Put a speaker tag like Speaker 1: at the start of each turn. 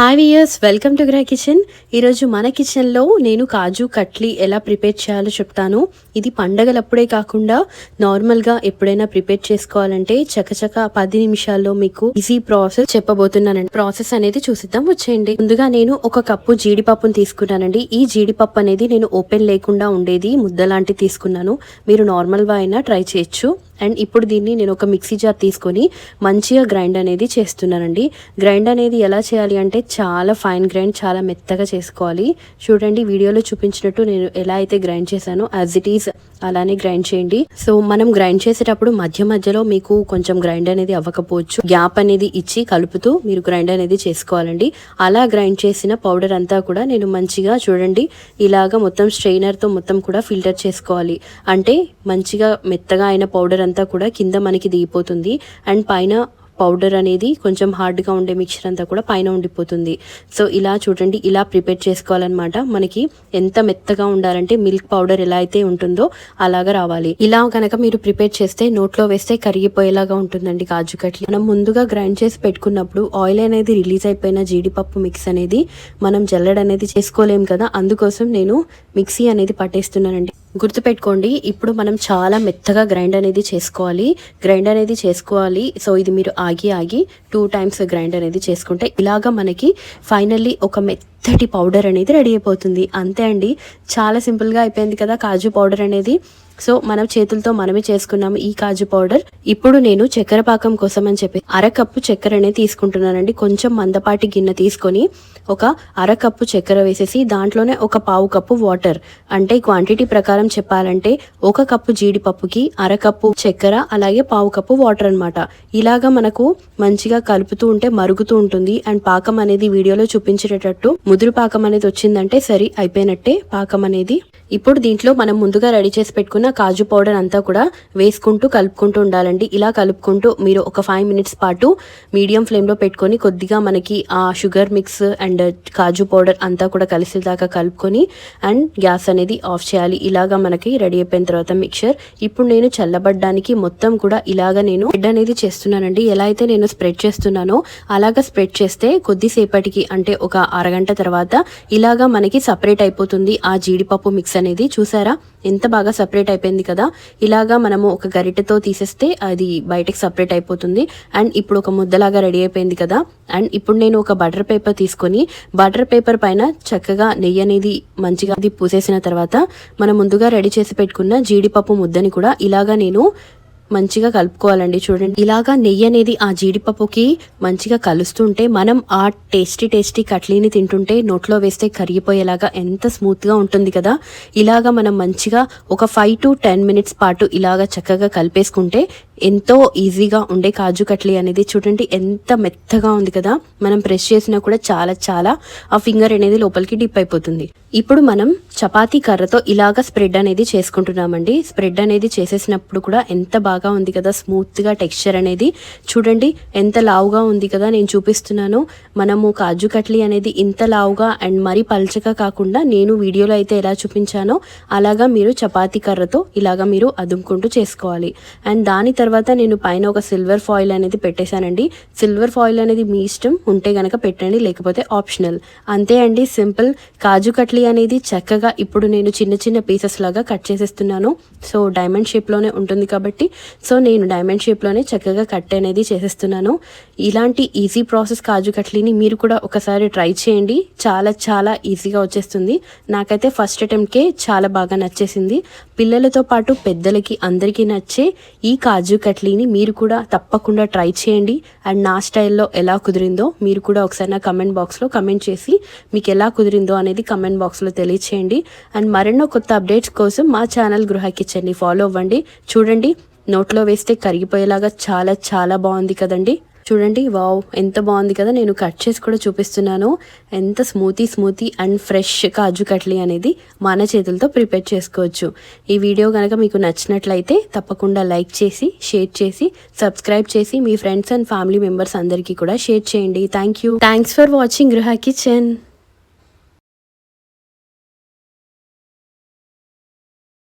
Speaker 1: Hi viewers welcome to గ్రా kitchen ఈరోజు మన కిచెన్లో నేను కాజు కట్లీ ఎలా ప్రిపేర్ చేయాలో చెప్తాను. ఇది పండగలప్పుడే కాకుండా నార్మల్గా ఎప్పుడైనా ప్రిపేర్ చేసుకోవాలంటే చకచక పది నిమిషాల్లో మీకు ఈజీ ప్రాసెస్ చెప్పబోతున్నానండి. ప్రాసెస్ అనేది చూసిద్దాం. వచ్చేయండి. ముందుగా నేను ఒక కప్పు జీడిపప్పును తీసుకున్నానండి. ఈ జీడిపప్పు అనేది నేను ఓపెన్ లేకుండా ఉండేది ముద్దలాంటి తీసుకున్నాను. మీరు నార్మల్గా అయినా ట్రై చేయొచ్చు. అండ్ ఇప్పుడు దీన్ని నేను ఒక మిక్సీ జార్ తీసుకొని మంచిగా గ్రైండ్ అనేది చేస్తున్నానండి. గ్రైండ్ అనేది ఎలా చేయాలి అంటే చాలా ఫైన్ గ్రైండ్ చాలా మెత్తగా చేసుకోవాలి. చూడండి వీడియోలో చూపించినట్టు నేను ఎలా అయితే గ్రైండ్ చేశానో యాజ్ ఇట్ ఈస్ అలానే గ్రైండ్ చేయండి. సో మనం గ్రైండ్ చేసేటప్పుడు మధ్య మధ్యలో మీకు కొంచెం గ్రైండ్ అనేది అవ్వకపోవచ్చు. గ్యాప్ అనేది ఇచ్చి కలుపుతూ మీరు గ్రైండ్ అనేది చేసుకోవాలండి. అలా గ్రైండ్ చేసిన పౌడర్ అంతా కూడా నేను మంచిగా చూడండి ఇలాగా మొత్తం స్ట్రెయినర్తో మొత్తం కూడా ఫిల్టర్ చేసుకోవాలి. అంటే మంచిగా మెత్తగా అయిన పౌడర్ అంతా కూడా కింద మనకి దిగిపోతుంది. అండ్ పైన పౌడర్ అనేది కొంచెం హార్డ్గా ఉండే మిక్చర్ అంతా కూడా పైన ఉండిపోతుంది. సో ఇలా చూడండి ఇలా ప్రిపేర్ చేసుకోవాలన్నమాట. మనకి ఎంత మెత్తగా ఉండాలంటే మిల్క్ పౌడర్ ఎలా అయితే ఉంటుందో అలాగా రావాలి. ఇలా కనుక మీరు ప్రిపేర్ చేస్తే నోట్లో వేస్తే కరిగిపోయేలాగా ఉంటుందండి కాజు కట్లీ. మనం ముందుగా గ్రైండ్ చేసి పెట్టుకున్నప్పుడు ఆయిల్ అనేది రిలీజ్ అయిపోయిన జీడిపప్పు మిక్స్ అనేది మనం జల్లెడ అనేది చేసుకోలేం కదా. అందుకోసం నేను మిక్సీ అనేది పట్టేస్తున్నానండి. గుర్తుపెట్టుకోండి ఇప్పుడు మనం చాలా మెత్తగా గ్రైండ్ అనేది చేసుకోవాలి. గ్రైండ్ అనేది చేసుకోవాలి. సో ఇది మీరు ఆగి ఆగి టూ టైమ్స్ గ్రైండ్ అనేది చేసుకుంటే ఇలాగా మనకి ఫైనల్లీ ఒక మెత్త మెత్తటి పౌడర్ అనేది రెడీ అయిపోతుంది. అంతే అండి. చాలా సింపుల్గా అయిపోయింది కదా కాజు పౌడర్ అనేది. సో మనం చేతులతో మనమే చేసుకున్నాము ఈ కాజు పౌడర్. ఇప్పుడు నేను చక్కెర పాకం కోసం అని చెప్పి అరకప్పు చక్కెర అనేది తీసుకుంటున్నానండి. కొంచెం మందపాటి గిన్నె తీసుకొని ఒక అరకప్పు చక్కెర వేసేసి దాంట్లోనే ఒక పావు కప్పు వాటర్. అంటే క్వాంటిటీ ప్రకారం చెప్పాలంటే ఒక కప్పు జీడిపప్పుకి అరకప్పు చక్కెర అలాగే పావు కప్పు వాటర్ అనమాట ఇలాగా మనకు మంచిగా కలుపుతూ ఉంటే మరుగుతూ ఉంటుంది. అండ్ పాకం అనేది వీడియోలో చూపించేటట్టు ముదురు పాకం అనేది వచ్చిందంటే సరి అయిపోయినట్టే పాకం అనేది ఇప్పుడు దీంట్లో మనం ముందుగా రెడీ చేసి పెట్టుకున్న కాజు పౌడర్ అంతా కూడా వేసుకుంటూ కలుపుకుంటూ ఉండాలండి. ఇలా కలుపుకుంటూ మీరు ఒక ఫైవ్ మినిట్స్ పాటు మీడియం ఫ్లేమ్లో పెట్టుకొని కొద్దిగా మనకి ఆ sugar mix and kaju powder అంతా కూడా కలిసేదాకా కలుపుకొని అండ్ గ్యాస్ అనేది ఆఫ్ చేయాలి. ఇలాగా మనకి రెడీ అయిపోయిన తర్వాత మిక్చర్. ఇప్పుడు నేను చల్లబడ్డానికి మొత్తం కూడా ఇలాగ నేను బ్రెడ్ అనేది చేస్తున్నానండి. ఎలా అయితే నేను స్ప్రెడ్ చేస్తున్నానో అలాగా స్ప్రెడ్ చేస్తే కొద్దిసేపటికి అంటే ఒక అరగంట తర్వాత ఇలాగా మనకి సపరేట్ అయిపోతుంది ఆ జీడిపప్పు మిక్స్ అనేది చూసారా? ఎంత బాగా సపరేట్ అయిపోయింది కదా? ఇలాగా మనము ఒక గరిటెతో తీసేస్తే అది బయటకి సపరేట్ అయిపోతుంది. అండ్ ఇప్పుడు ఒక ముద్దలాగా రెడీ అయిపోయింది కదా? అండ్ ఇప్పుడు నేను ఒక బటర్ పేపర్ తీసుకొని బటర్ పేపర్ పైన చక్కగా నెయ్యి అనేది మంచిగా అది పూసేసిన తర్వాత మనం ముందుగా రెడీ చేసి పెట్టుకున్న జీడిపప్పు ముద్దని కూడా ఇలాగా నేను మంచిగా కలుపుకోవాలండి చూడండి. ఇలాగా నెయ్యి అనేది ఆ జీడిపప్పుకి మంచిగా కలుస్తుంటే మనం ఆ టేస్టీ టేస్టీ కట్లీని తింటుంటే నోట్లో వేస్తే కరిగిపోయేలాగా ఎంత స్మూత్గా ఉంటుంది కదా. ఇలాగా మనం మంచిగా ఒక ఫైవ్ టు టెన్ మినిట్స్ పాటు ఇలాగా చక్కగా కలిపేసుకుంటే ఎంతో ఈజీగా ఉండే కాజు కట్లీ అనేది చూడండి ఎంత మెత్తగా ఉంది కదా. మనం ప్రెస్ చేసినా కూడా చాలా చాలా ఆ ఫింగర్ అనేది లోపలికి డిప్ అయిపోతుంది. ఇప్పుడు మనం చపాతీ కర్రతో ఇలాగ స్ప్రెడ్ అనేది చేసుకుంటున్నామండి. స్ప్రెడ్ అనేది చేసేసినప్పుడు కూడా ఎంత బాగా ఉంది కదా స్మూత్గా టెక్స్చర్ అనేది. చూడండి ఎంత లావుగా ఉంది కదా నేను చూపిస్తున్నాను. మనము కాజు కట్లీ అనేది ఇంత లావుగా అండ్ మరీ పల్చగా కాకుండా నేను వీడియోలో అయితే ఎలా చూపించానో అలాగా మీరు చపాతీ కర్రతో ఇలాగా మీరు అదుముకుంటూ చేసుకోవాలి. అండ్ దాని తర్వాత తర్వాత నేను పైన ఒక సిల్వర్ ఫాయిల్ అనేది పెట్టేశానండి. సిల్వర్ ఫాయిల్ అనేది మీ ఇష్టం ఉంటే గనక పెట్టండి లేకపోతే ఆప్షనల్. అంతే అండి సింపుల్. కాజు కట్లీ అనేది చక్కగా ఇప్పుడు నేను చిన్న చిన్న పీసెస్ లాగా కట్ చేసేస్తున్నాను. సో డైమండ్ షేప్లోనే ఉంటుంది కాబట్టి సో నేను డైమండ్ షేప్లోనే చక్కగా కట్ అనేది చేసేస్తున్నాను. ఇలాంటి ఈజీ ప్రాసెస్ కాజు కట్లీని మీరు కూడా ఒకసారి ట్రై చేయండి. చాలా చాలా ఈజీగా వచ్చేస్తుంది. నాకైతే ఫస్ట్ అటెంప్ట్కే చాలా బాగా నచ్చేసింది. పిల్లలతో పాటు పెద్దలకి అందరికీ నచ్చే ఈ కాజు కట్లీని మీరు కూడా తప్పకుండా ట్రై చేయండి. అండ్ నా స్టైల్లో ఎలా కుదిరిందో మీరు కూడా ఒకసారి నా కమెంట్ బాక్స్లో కమెంట్ చేసి మీకు ఎలా కుదిరిందో అనేది కమెంట్ బాక్స్లో తెలియచేయండి. అండ్ మరెన్నో కొత్త అప్డేట్స్ కోసం మా ఛానల్ గృహ కిచెన్ని ఫాలో అవ్వండి. చూడండి నోట్లో వేస్తే కరిగిపోయేలాగా చాలా చాలా బాగుంది కదండి. చూడండి వావ్ ఎంత బాగుంది కదా. నేను కట్ చేసి కూడా చూపిస్తున్నాను. ఎంత smoothie smoothie and fresh kaju katli అనేది మన చేతులతో ప్రిపేర్ చేసుకోవచ్చు. ఈ వీడియో కనుక మీకు నచ్చినట్లయితే తప్పకుండా లైక్ చేసి షేర్ చేసి సబ్స్క్రైబ్ చేసి మీ ఫ్రెండ్స్ అండ్ ఫ్యామిలీ మెంబర్స్ అందరికీ కూడా షేర్ చేయండి. Thank you thanks for watching Gruha kitchen.